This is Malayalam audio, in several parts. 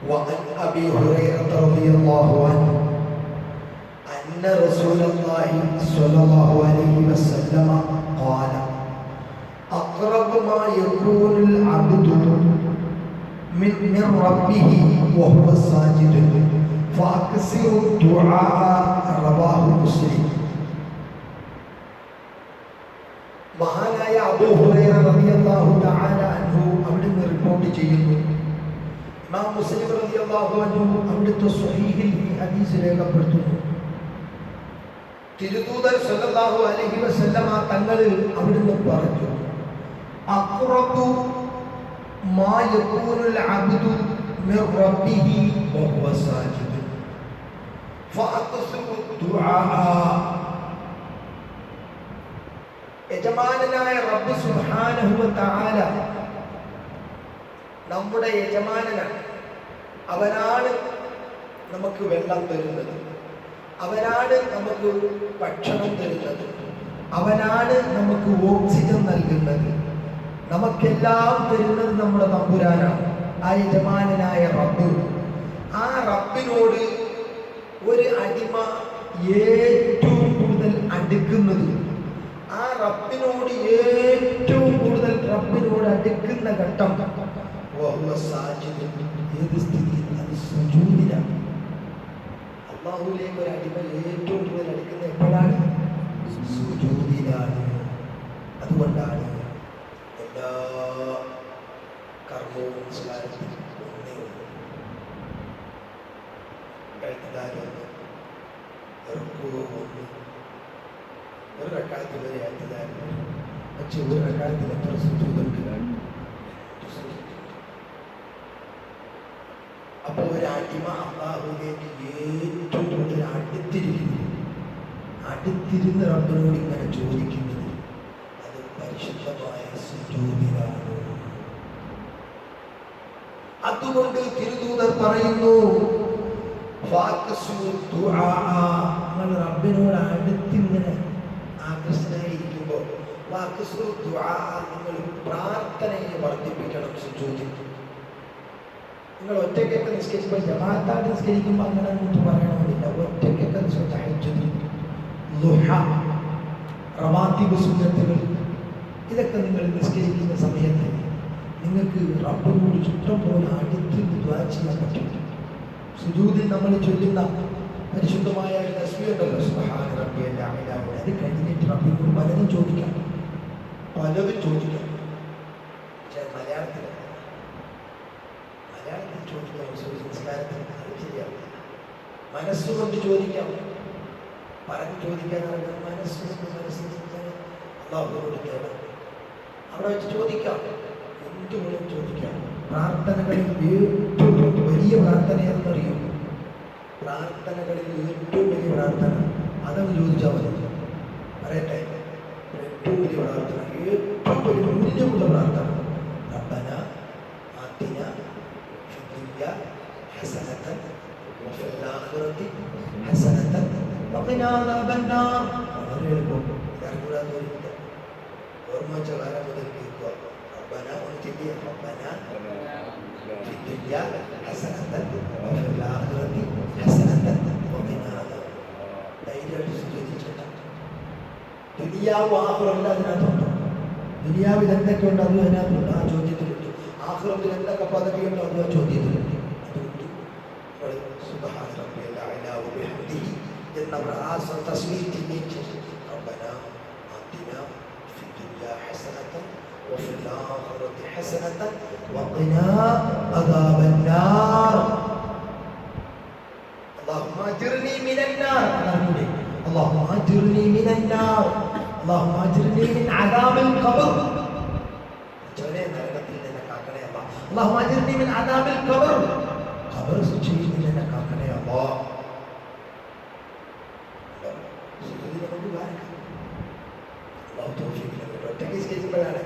وعن أبي هريرة رضي الله عنه أن رسول الله صلى الله عليه وسلم قال أقرب ما يكون العبد من من ربه وهو ساجد فأكثر الدعاء رواه مسلم മഹാനായ അബൂ ഹുറൈറ റളിയല്ലാഹു തആല അൻഹു അവിടുന്ന് റിപ്പോർട്ട് ചെയ്യുന്നു ഇമാം മുസ്ലിം അവിടുത്തെ സ്വഹീഹിൽ ഈ ഹദീസ് രേഖപ്പെടുത്തുന്നു. തിരുദൂതർ സല്ലല്ലാഹു അലൈഹി വസല്ലമ തങ്ങൾ അവിടുന്ന് പറഞ്ഞു അഖ്റബു മാ യകൂനുൽ അബ്ദു മിർ റബ്ബിഹി വഹുവ സാജിദ്. ഫഅക്സിറു ദുആ. യജമാനനായ റബ്ബ് സുബ്ഹാനഹു വ തആല നമ്മുടെ യജമാനനാണ്. അവനാണ് നമുക്ക് വെള്ളം തരുന്നത്. അവനാണ് നമുക്ക് ഭക്ഷണം തരുന്നത്. അവനാണ് നമുക്ക് ഓക്സിജൻ നൽകുന്നത്. നമുക്കെല്ലാം തരുന്നത് നമ്മുടെ നമ്പുരാനാണ് ആ യജമാനായ റബ്ബ്. ആ റബ്ബിനോട് ഒരു അടിമ ഏറ്റവും കൂടുതൽ അടുക്കുന്നത്. ആ റബ്ബിനോട് ഏറ്റവും കൂടുതൽ റബ്ബിനോട് അടുക്കുന്ന ഘട്ടം. ഏത് സ്ഥിതിയിൽ അത് സുജൂതിലാണ്? അള്ളാഹുലേക്ക് ഒരു അടിമ ഏറ്റവും കൂടുതൽ അടിക്കുന്നത് എപ്പോഴാണ്? സുജൂതിലാണ്. അതുകൊണ്ടാണ് എല്ലാ കർമ്മവും നിസ്കാരത്തിൽ ഒന്നേ ഉള്ളൂ. എഴുത്തുകാരൊന്ന് ഇറക്കുക ഒന്ന്. ഒരു റക്കാലത്തിൽ വരെ എഴുത്തുകാരൻ പക്ഷെ ഒരു റക്കാലത്തിൽ എത്ര സുജൂതുണ്ട്? അപ്പോൾ ഒരു അടിമ അള്ളാഹുലേക്ക് ഏറ്റവും കൂടുതൽ അടുത്തിരിക്കുന്നു. അടുത്തിരുന്ന് റബ്ബിനോട് ഇങ്ങനെ ചോദിക്കുന്നത് അത് പരിശുദ്ധമായ സുജൂതിലാണ് അതുകൊണ്ട് തിരുദൂതർ പറയുന്നു. നിങ്ങൾ റബ്ബിനോട് അടുത്തിങ്ങനെ ആകർഷനായിരിക്കുമ്പോൾ നിങ്ങൾ പ്രാർത്ഥനയെ വർദ്ധിപ്പിക്കണം സുജൂതിൽ നിങ്ങൾ ഒറ്റയ്ക്കൊക്കെ നിസ്കരിക്കുമ്പോൾ ജമാഅത്തായിട്ട് നിസ്കരിക്കുമ്പോൾ അങ്ങനെ അങ്ങോട്ട് പറയണമെന്നില്ല. ഒറ്റയ്ക്കൊക്കെ റവാത്തിബ് സുന്നത്തുകൾ ഇതൊക്കെ നിങ്ങൾ നിസ്കരിക്കുന്ന സമയത്ത് നിങ്ങൾക്ക് റബ്ബിനോട് ചുറ്റം പോലെ അടുത്ത് ദുആ ചെയ്യാൻ പറ്റും. സുജൂദിൽ നമ്മൾ ചൊല്ലുന്ന പരിശുദ്ധമായ സുബ്ഹാന റബ്ബിയൽ അഅ്ല അത് കഴിഞ്ഞിട്ട് റബ്ബിനോട് പലതും ചോദിക്കാം. പലതും ചോദിക്കാം പക്ഷേ മലയാളത്തിൽ മലയാളത്തിൽ ചോദിക്കാം അത് മനസ്സുകൊണ്ട് ചോദിക്കാം. പറഞ്ഞു ചോദിക്കാൻ അറിയാം മനസ്സുകൊണ്ട് മനസ്സിൽ തേടാം അവിടെ വെച്ച് ചോദിക്കാം. എന്തുകൊണ്ടും ചോദിക്കാം. പ്രാർത്ഥനകളിൽ ഏറ്റവും വലിയ പ്രാർത്ഥന പ്രാർത്ഥനകളിൽ ഏറ്റവും വലിയ പ്രാർത്ഥന. അതങ്ങ് ചോദിച്ചാൽ മതി. പറയട്ടെ? ഏറ്റവും വലിയ പ്രാർത്ഥന. ഏറ്റവും വലിയ മൂല്യമുള്ള പ്രാർത്ഥന. ഹസനതൻ വഫിൽ ആഖിറതി ഹസനതൻ വഖിനാ അദാബന്നാർ വളരെ എളുപ്പം ഇതറിഞ്ഞൂടാത്തവരുണ്ട് ഓർമ്മ വെച്ച കാലം മുതൽ കേൾക്കുക റബ്ബന ഒന്ന് ചെല്ലിയ റബ്ബന في الدنيا حسنة وفي الآخرة حسنة وقنا عذاب ധൈര്യമായിട്ട് സ്വീകരിച്ചിട്ട് ദുനിയാവ് ആഹ്റല്ല അതിനകത്തുണ്ട് ദുനിയാവിൽ എന്തൊക്കെയുണ്ട് അതും അതിനകത്തുണ്ട് ആ ചോദ്യത്തിലുണ്ട് ആഹ്റത്തിൽ എന്തൊക്കെ പദവിയുണ്ടോ അതും ആ ചോദ്യത്തിലുണ്ട് അതുകൊണ്ട് سبحان ربي الاعلى وبحمده إن امرأة تصوير تنينجر ربنا آتنا في الدنيا حسنة وفي الآخرة حسنة وقنا عذاب النار. اللهم أجرني من النار. إيه؟ اللهم أجرني من النار. اللهم أجرني من عذاب القبر. اللهم أجرني من عذاب القبر. ഖബർ ശിക്ഷയിൽ നിന്ന് കാക്കണേ അല്ലാ സുജൂദിനെ കൊണ്ട് കാണിക്കാം അല്ലാഹു തൗഫീഖ് നൽകട്ടെ ഒറ്റയ്ക്ക് നിസ്കരിക്കുമ്പോഴാണ്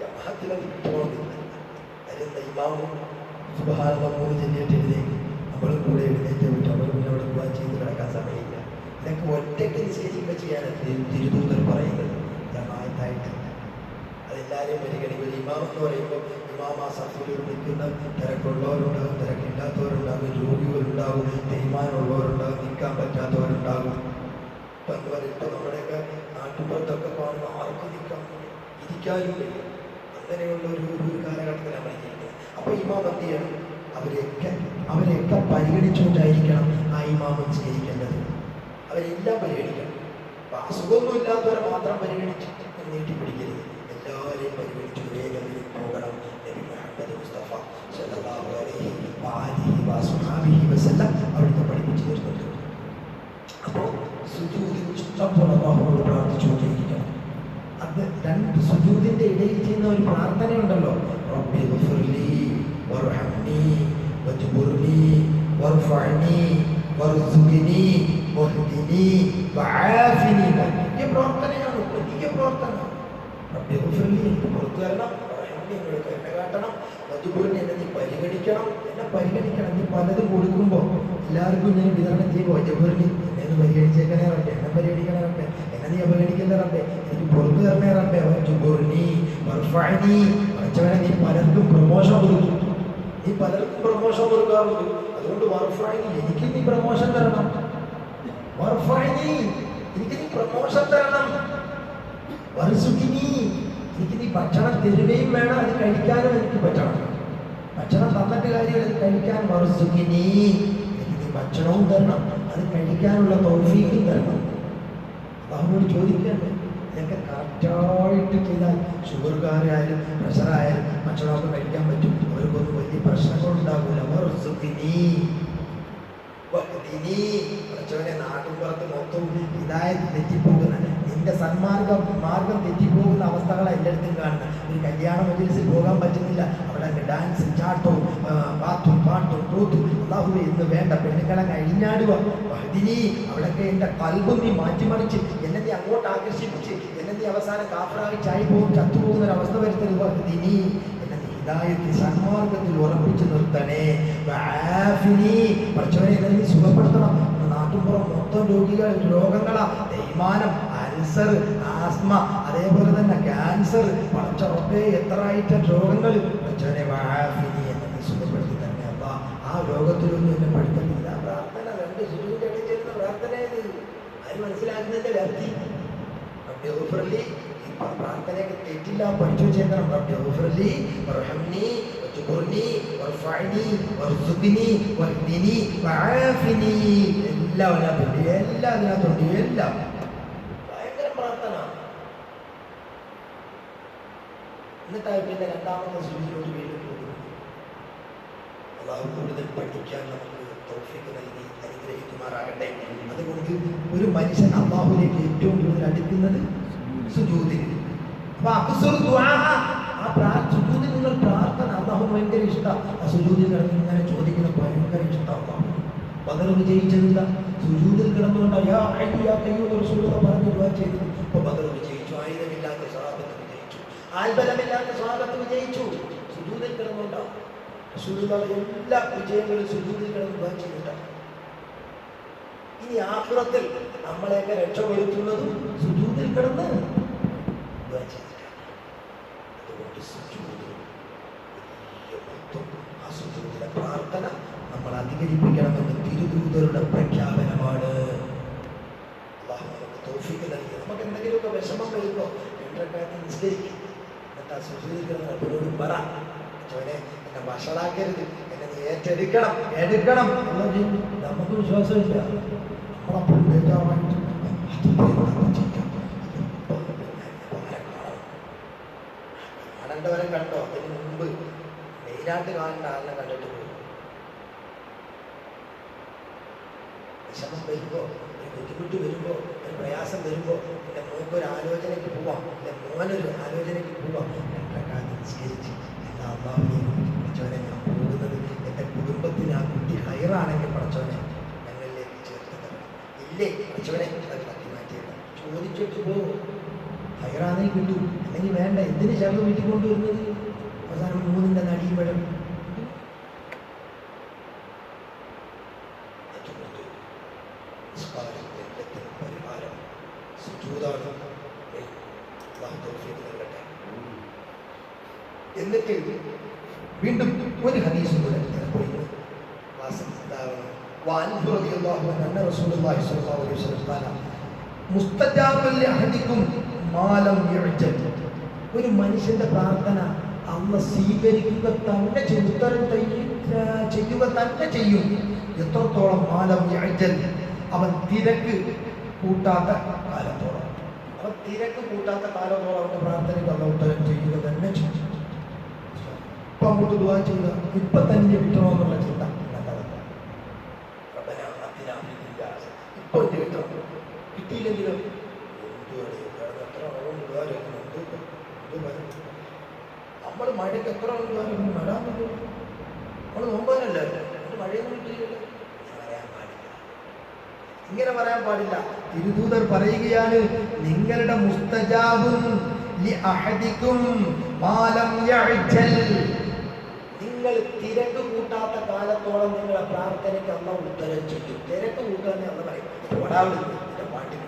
ജമാഅത്തിലും പോകുന്നില്ല അതിന്റെ ഇമാമും സുബഹാന മൂന്ന് ചെല്ലിയിട്ട് എഴുതേക്ക് നമ്മളും കൂടെ എഴുന്നേറ്റ് വിട്ട് നമ്മൾ പിന്നെ അവിടെ പോകാൻ ചെയ്ത് കിടക്കാൻ സമയമില്ല ഇതൊക്കെ ഒറ്റയ്ക്ക് നിസ്കരിക്കുമ്പോൾ ചെയ്യാനാണ് തിരു- തിരുദൂതർ പറയുന്നത് ജമാഅത്തായിട്ട് അതെല്ലാവരെയും പരിഗണിക്കും. ഇമാം എന്ന് പറയുമ്പോൾ ഇമാം ആ സഫയിൽ വിളിക്കുന്ന തിരക്കുള്ളവരുണ്ടാകും തിരക്കില്ലാത്തവരുണ്ടാകും രോഗികളുണ്ടാകും തീരുമാനമുള്ളവരുണ്ടാകും നിൽക്കാൻ പറ്റാത്തവരുണ്ടാകും. ഇപ്പം എന്ന് പറയുമ്പോൾ നമ്മുടെയൊക്കെ നാട്ടുമ്പുറത്തൊക്കെ കാണുന്ന ആർക്കും നിൽക്കാൻ ഇരിക്കാനും വയ്യ അങ്ങനെയുള്ള ഒരു ഒരു കാലഘട്ടത്തിൽ നമ്മൾ അപ്പോൾ ഇമാം എന്ത് ചെയ്യണം? അവരെയൊക്കെ അവരെയൊക്കെ പരിഗണിച്ചുകൊണ്ടായിരിക്കണം ആ ഇമാം സ്വീകരിക്കേണ്ടത്. അവരെല്ലാം പരിഗണിക്കണം. അസുഖമൊന്നും ഇല്ലാത്തവരെ മാത്രം പരിഗണിച്ച് നീട്ടിപ്പിടിക്കരുത് എല്ലാവരെയും പരിഗണിച്ച് ലെവലിൽ പോകണം നബി മുസ്തഫ സല്ലല്ലാഹു അലൈഹി വആലിഹി വസഹബിഹി വസല്ലം അവിടുത്തെ പഠിപ്പിച്ചു തരുന്നുണ്ട്. അപ്പോൾ സുജൂദിൽ ഇഷ്ടംപോലെ അള്ളാഹുവോട് പ്രാർത്ഥിച്ചുകൊണ്ടിരിക്കണം അത് രണ്ട് സുജൂദിന്റെ ഇടയിൽ ചെയ്യുന്ന ഒരു പ്രാർത്ഥനയുണ്ടല്ലോ. റബ്ബി ഗഫിർലി വർഹംനി വജ്ബുർനി വർസുഖ്നി വഹ്ദിനി വആഫിനി പ്രാർത്ഥനയാണ് പ്രാർത്ഥന റബ്ബി ചൊല്ലി എനിക്ക് പുറത്തു തരണം വർഹംനി എന്നോട് കരുണ കാട്ടണം. വജ്ബുർനി എന്നെ നീ പരിഗണിക്കണം. എന്നെ പരിഗണിക്കണം. നീ പലതും കൊടുക്കുമ്പോൾ എല്ലാവർക്കും ഞാൻ വിതരണം ചെയ്യുമ്പോൾ വജ്ബുർനി എന്നെ ഒന്ന് പരിഗണിച്ചേക്കണേ റബ്ബെ. എന്നെ പരിഗണിക്കണേ റബ്ബെ. എന്നെ നീ അപഗണിക്കല്ലേ റബ്ബെ? എനിക്ക് പുറത്തു തരണേ റബ്ബെ. വജ്ബുർനി മർഫാനി പഠിച്ചവനെ നീ പലർക്കും പ്രമോഷൻ കൊടുക്കും. നീ പലർക്കും പ്രമോഷൻ കൊടുക്കാറുണ്ട് അതുകൊണ്ട് മർഫാനി എനിക്ക് നീ പ്രമോഷൻ തരണം. മർഫാനി എനിക്ക് നീ പ്രമോഷൻ തരണം. നീ ഭക്ഷണം തരുകയും വേണം അത് കഴിക്കാനും എനിക്ക് പറ്റണം. ഭക്ഷണം തന്നിട്ട് കാര്യം അത് കഴിക്കാൻ വർസുഖിനി എനിക്ക് നീ ഭക്ഷണവും തരണം അത് കഴിക്കാനുള്ള തൗഫീഖും തരണം. അള്ളാഹുനോട് ചോദിക്കണ്ടേ? ഇതൊക്കെ കറക്റ്റായിട്ട് ചെയ്താൽ ഷുഗർകാരായാലും പ്രഷറായാലും ഭക്ഷണമൊക്കെ കഴിക്കാൻ പറ്റും. അവർക്കൊന്നും വലിയ പ്രശ്നങ്ങളുണ്ടാകില്ല വർസുഖിനി വഹ്ദിനി. നാട്ടിൻ പുറത്ത് മൊത്തം ഇതായത് തെറ്റിപ്പോകുന്ന നിന്റെ സന്മാർഗം മാർഗം തെറ്റിപ്പോകുന്ന അവസ്ഥകളെ എല്ലായിടത്തും കാണുന്നത് ഒരു കല്യാണ മജിലിസിൽ പോകാൻ പറ്റുന്നില്ല. അവിടെ ഡാൻസ് ആ, പാത്തും പാട്ടും തൂത്തും. അള്ളാഹു എന്ന് വേണ്ട പെണ്ണുങ്ങളെ കഴിഞ്ഞാടുക അവിടെയൊക്കെ എന്റെ കൽബും നീ മാറ്റിമറിച്ച്. എന്നെ നീ അങ്ങോട്ട് ആകർഷിപ്പിച്ച്. എന്നെ നീ അവസാനം കാപ്പറായി ചായി പോകും ചത്തുപോകുന്ന ഒരു അവസ്ഥ വരുത്തരുത് എന്നെ സന്മാർഗത്തിൽ ഉറപ്പിച്ചു നിർത്തണേ. സുഖപ്പെടുത്തണം. നാട്ടിൻപുറം മൊത്തം രോഗികൾ രോഗങ്ങളാ. തേയ്മാനം അൾസർ ആസ്മ അതേപോലെ തന്നെ ക്യാൻസർ പടച്ചറപ്പേ എത്ര ഐറ്റം രോഗങ്ങൾ പഠിച്ചവനെ വആഫിനി എന്നെ നീ സുഖപ്പെടുത്തി തന്നെ. അപ്പ ആ രോഗത്തിലൊന്നും എന്നെ പെടുത്തുന്നില്ല പ്രാർത്ഥന രണ്ട് ചെയ്യുന്ന പ്രാർത്ഥന ഇത്. അത് മനസ്സിലാക്കുന്നതിന്റെ വ്യാപ്തി? റബ്ബി ഗഫിർലി ഈ പ്രാർത്ഥനയൊക്കെ തെറ്റില്ല പഠിച്ചു വെച്ചേക്കണം. റബ്ബി ഗഫിർലി വർഹംനി വജ്ബുർനി വർഫഅനി വർസുഖ്നി വഹ്ദിനി വആഫിനി. എല്ലാം അതിനകത്തുണ്ട് എല്ലാം അതിനകത്തുണ്ട് എല്ലാം ഭയങ്കര പ്രാർത്ഥന എന്നിട്ടായി പിന്നെ രണ്ടാമത്തെ സൂചിയോട് വീണ്ടും അള്ളാഹു കൂടുതൽ പഠിക്കാൻ നമുക്ക് തോഫിക്ക് നൽകി അനുഗ്രഹിക്കുമാറാകട്ടെ. അതുകൊണ്ട് ഒരു മനുഷ്യൻ അള്ളാഹുലേക്ക് ഏറ്റവും കൂടുതൽ അടുക്കുന്നത് ദുആ, ആ പ്രാർത്ഥന അള്ളാഹു ഭയങ്കര ഇഷ്ടം. ആ സുജൂദിൽ കിടന്ന് ഇങ്ങനെ ചോദിക്കുന്ന ഭയങ്കര ഇഷ്ടമാണ് ബദർ വിജയിച്ചതില്ല സുജൂദിൽ കിടന്നുകൊണ്ട് പറഞ്ഞു ബദർ വിജയിച്ചു ആയുധമില്ലാത്ത സ്വഹാബത്ത് വിജയിച്ചു. ആൽബലമില്ലാത്ത സ്വാഗത്ത് വിജയിച്ചു. സുജൂദിൽ കിടന്നുണ്ടാവും എല്ലാ വിജയങ്ങളും സുജൂദിൽ കിടന്ന് ഇനി ആഖിറത്തിൽ നമ്മളെയൊക്കെ രക്ഷപ്പെടുത്തുന്നതും സുജൂദിൽ കിടന്ന് പ്രാർത്ഥന നമ്മൾ അധികരിപ്പിക്കണമെന്ന് തിരുദൂതരുടെ പ്രഖ്യാപനമാണ്. അള്ളാഹു നമുക്ക് നൽകി. നമുക്ക് എന്തെങ്കിലുമൊക്കെ വിഷമം വരുമ്പോൾ രണ്ടരക്കാലത്ത് നിസ്കരിക്കും സുജൂദിൽ കിടന്ന് പറ. അച്ഛനെ എന്നെ വഷളാക്കരുത്. എന്നെ നീ ഏറ്റെടുക്കണം. എടുക്കണം. അല്ലെങ്കിൽ നമുക്ക് വിശ്വാസമില്ല. നമ്മളപ്പോൾ ആരെ കാണേണ്ടവരെ കണ്ടോ? അതിന് മുമ്പ് മെയിനായിട്ട് കാണേണ്ട ആളിനെ കണ്ടിട്ട് പോകും വിഷമം വരുമ്പോ ഒരു ബുദ്ധിമുട്ട് വരുമ്പോൾ ഒരു പ്രയാസം വരുമ്പോൾ എന്റെ മോക്ക് ഒരു ആലോചനയ്ക്ക് പോവാം. എന്റെ മോനൊരു ആലോചനയ്ക്ക് പോവാം. രണ്ടരക്കാലത്ത് നിസ്കരിച്ച് എല്ലാ അള്ളാഹുവിനെയും പഠിച്ചവനെ ഞാൻ പോകുന്നത്? എന്റെ കുടുംബത്തിന് ആ കുട്ടി ഹയറാണെങ്കിൽ പഠിച്ചവനെ ഞങ്ങളിലേക്ക് ചേർത്ത് ഇല്ലേ? പഠിച്ചവനെ അത് തട്ടി മാറ്റിയത്. ചോദിച്ചിട്ട് പോകും ഹയറാണെങ്കിൽ കിട്ടും. അല്ലെങ്കിൽ വേണ്ട. എന്തിന് ചേർത്ത് വീട്ടിൽ കൊണ്ടുവരുന്നത് അവസാനം മൂന്നിന്റെ നടിയും വേണം. വീണ്ടും ഒരു ഹദീസ് ഒരു മനുഷ്യന്റെ പ്രാർത്ഥന അന്ന് സ്വീകരിക്കുക തന്നെ ചെയ്യുത്തരം ചെയ്യുക തന്നെ ചെയ്യും. എത്രത്തോളം മാലം യഴജൽ അവൻ തിരക്ക് കൂട്ടാത്ത കാലത്തോളം. അവൻ തിരക്ക് കൂട്ടാത്ത കാലത്തോളം അവന്റെ പ്രാർത്ഥനയ്ക്ക് അന്ന് ഉത്തരം ചെയ്യുക തന്നെ ചെയ്യും. ഇപ്പൊ അങ്ങോട്ട് ദുവാ ചെയ്ത ഇപ്പൊ തന്നെ കിട്ടണമെന്നുള്ള ചിന്ത നല്ലതല്ല റബ്ബന ആതിനാ ഫിദ് ദുനിയാ ഹസന. ഇപ്പൊ എന്നെ കിട്ടണം കിട്ടിയില്ലെങ്കിലും എന്തുവാണ് ഈ കിടന്ന് എത്ര ആളുകൾ ദുആ ചെയ്യുന്നു? എന്ത് ഇപ്പൊ? എന്ത് വരും? നമ്മൾ മഴയ്ക്ക് എത്ര ചെയ്യുന്നു? മഴ. നമ്മൾ നോമ്പാനല്ലേ എന്നിട്ട് മഴയൊന്നും ഇങ്ങനെ പറയാൻ പാടില്ല തിരുദൂതർ പറയുകയാണ് നിങ്ങളുടെ മുസ്തജാബും മാലം നിങ്ങൾ തിരക്ക് കൂട്ടാത്ത കാലത്തോളം നിങ്ങളെ പ്രാർത്ഥനയ്ക്ക് അമ്മ ഉത്തരം ചെയ്യും തിരക്ക് കൂട്ടാന്ന് അമ്മ പറയും. ഓടാവിടുന്നു പാട്ടിന്.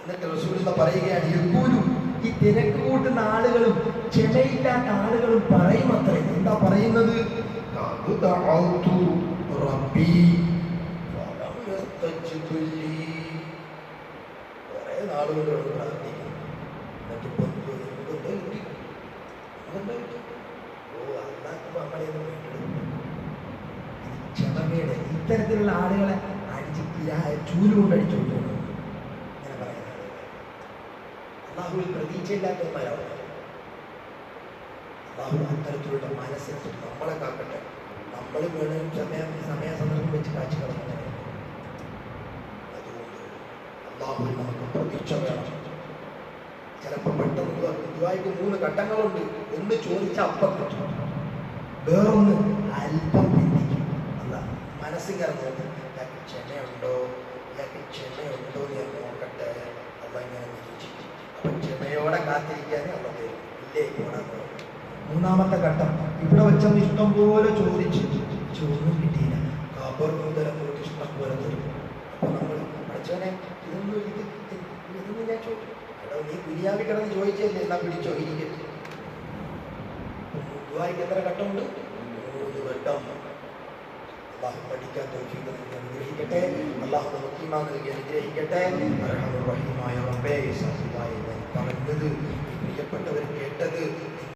എന്നിട്ട് റസൂലിന്ന് പറയുകയാണ് എപ്പോഴും ഈ തിരക്ക് കൂട്ടുന്ന ആളുകളും ക്ഷമയില്ലാത്ത ആളുകളും പറയും അത്രേ എന്താ പറയുന്നത്? "ഖദ് ദഅൗതു റബ്ബി ഫലം യസ്തജിബ് കുറേ നാളുകളോട് എന്നിട്ട് ഇപ്പൊ എന്ത് എന്ത് എന്താ കിട്ടി? കിട്ടി? ഓ അല്ലാത്തപ്പോ നമ്മളെയൊന്നും വേണ്ടെടുക്കും ക്ഷമയുടെ ഇത്തരത്തിലുള്ള ആളുകളെ അടിച്ച് ചൂൽ കൊണ്ട് അടിച്ചു അങ്ങനെ പറയുന്നത്. അള്ളാഹുവിൽ പ്രതീക്ഷയില്ലാത്തവന്മാരാവും അള്ളാഹു അത്തരത്തിലുള്ള മനസ്സിനെ നമ്മളെ കാക്കട്ടെ. നമ്മൾ വേണം സമയം സമയ സന്ദർഭം വെച്ച് കാഴ്ച കളഞ്ഞു അതുകൊണ്ട് അള്ളാഹുവിൽ നമുക്ക് പ്രതീക്ഷ വേണം. ചിലപ്പോൾ പെട്ടെന്ന് ദുബായിക്ക് മൂന്ന് ഘട്ടങ്ങളുണ്ട് ഒന്ന് ചോദിച്ച അപ്പം കിട്ടും വേറൊന്ന് അല്പം ചിന്തിക്കും അല്ല മനസ്സിങ്ങനെ നോക്കും ഇയാൾക്ക് ക്ഷമയുണ്ടോ? ഇയാൾക്ക് ക്ഷമയുണ്ടോ എന്ന് ഞാൻ നോക്കട്ടെ. അല്ല ഇങ്ങനെ നിരീക്ഷിക്കും. അപ്പം ക്ഷമയോടെ കാത്തിരിക്കാൻ അല്ല തരും ഇല്ലേ ഇവിടെ മൂന്നാമത്തെ ഘട്ടം ഇവിടെ വെച്ചൊന്ന് ഇഷ്ടം പോലെ ചോദിച്ചു. ചോദ്യം കിട്ടിയില്ല. കബർ മുതൽ അങ്ങോട്ട് ഇഷ്ടം പോലെ തരും അപ്പൊ നമ്മൾ പഠിച്ചവനെ ഇതൊന്നും ഇത് ഇത് ഇതൊന്നും ഞാൻ ചോദിച്ചു എടോ നീ കുരിയാവി കിടന്ന് ചോദിച്ചല്ലേ? എന്നാ പിടിച്ചോ ഇരിക്കട്ടെ ദുബായിക്ക് എത്ര ഘട്ടമുണ്ട്? മൂന്ന് ഘട്ടം. അനുഗ്രഹിക്കട്ടെ. അള്ളാഹു അനുഗ്രഹിക്കട്ടെ. പറഞ്ഞത് പ്രിയപ്പെട്ടവർ കേട്ടത്.